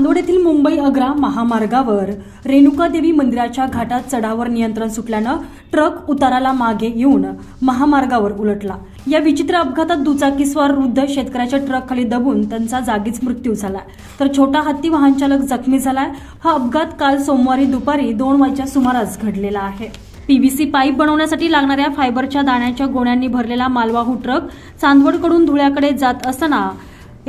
चांदोड येथील मुंबई आग्रा महामार्गावर रेणुकादेवी मंदिराच्या घाटात चढावर नियंत्रण सुटल्यानं ट्रक उताराला मागे येऊन महामार्गावर उलटला. या विचित्र अपघातात दुचाकीस्वार वृद्ध शेतकऱ्याच्या ट्रक खाली दबून त्यांचा जागीच मृत्यू झाला. तर छोटा हत्ती वाहन चालक जखमी झालाय. हा अपघात काल सोमवारी दुपारी दोन वाजच्या सुमारास घडलेला आहे. पीव्हीसी पाईप बनवण्यासाठी लागणाऱ्या फायबरच्या दाण्याच्या गोण्यांनी भरलेला मालवाहू ट्रक चांदवडकडून धुळ्याकडे जात असताना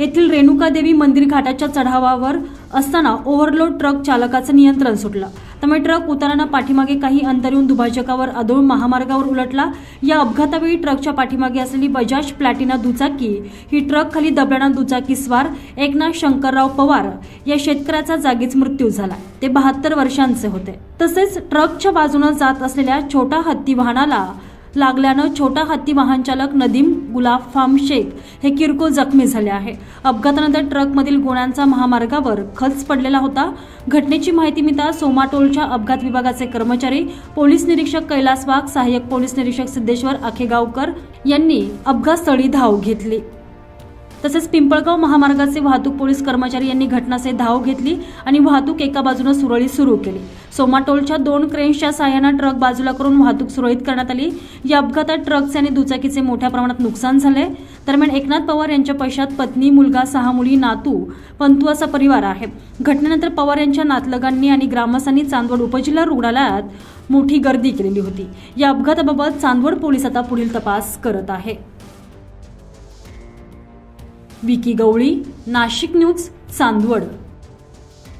येथील रेणुकादेवी मंदिर घाटाच्या चढावावर असताना ओव्हरलोड ट्रक चालकाचं नियंत्रण सुटलं. त्यामुळे ट्रक उतारानं पाठीमागे काही अंतर येऊन दुभाजकावर आदळून महामार्गावर उलटला. या अपघातावेळी ट्रकच्या पाठीमागे असलेली बजाज प्लॅटिना दुचाकी ही ट्रक खाली दबल्यानं दुचाकी स्वार एकनाथ शंकरराव पवार या शेतकऱ्याचा जागीच मृत्यू झाला. ते बहात्तर वर्षांचे होते. तसेच ट्रकच्या बाजूनं जात असलेल्या छोटा हत्ती वाहनाला लागल्यानं छोटा हत्ती वाहनचालक नदीम गुलाब फार्म शेख हे किरकोळ जखमी झाले आहे. अपघातानंतर ट्रकमधील गुणांचा महामार्गावर खच पडलेला होता. घटनेची माहिती मिळता सोमाटोलच्या अपघात विभागाचे कर्मचारी पोलीस निरीक्षक कैलास वाघ सहाय्यक पोलीस निरीक्षक सिद्धेश्वर आखेगावकर यांनी अपघातस्थळी धाव घेतली. तसेच पिंपळगाव महामार्गाचे वाहतूक पोलीस कर्मचारी यांनी घटनास्थळी धाव घेतली आणि वाहतूक एका बाजूने सुरळीत सुरू केली. सोमाटोलच्या दोन क्रेन्सच्या सहाय्यानं ट्रक बाजूला करून वाहतूक सुरळीत करण्यात आली. या अपघातात ट्रकचे आणि दुचाकीचे मोठ्या प्रमाणात नुकसान झाले दरम्यान एकनाथ पवार यांच्या पैशात पत्नी मुलगा सहा मुली नातू पंतू असा परिवार आहे. घटनेनंतर पवार यांच्या नातलगांनी आणि ग्रामस्थांनी चांदवड उपजिल्हा रुग्णालयात मोठी गर्दी केलेली होती. या अपघाताबाबत चांदवड पोलीस आता पुढील तपास करत आहे. विकी गवळी नाशिक न्यूज चांदवड.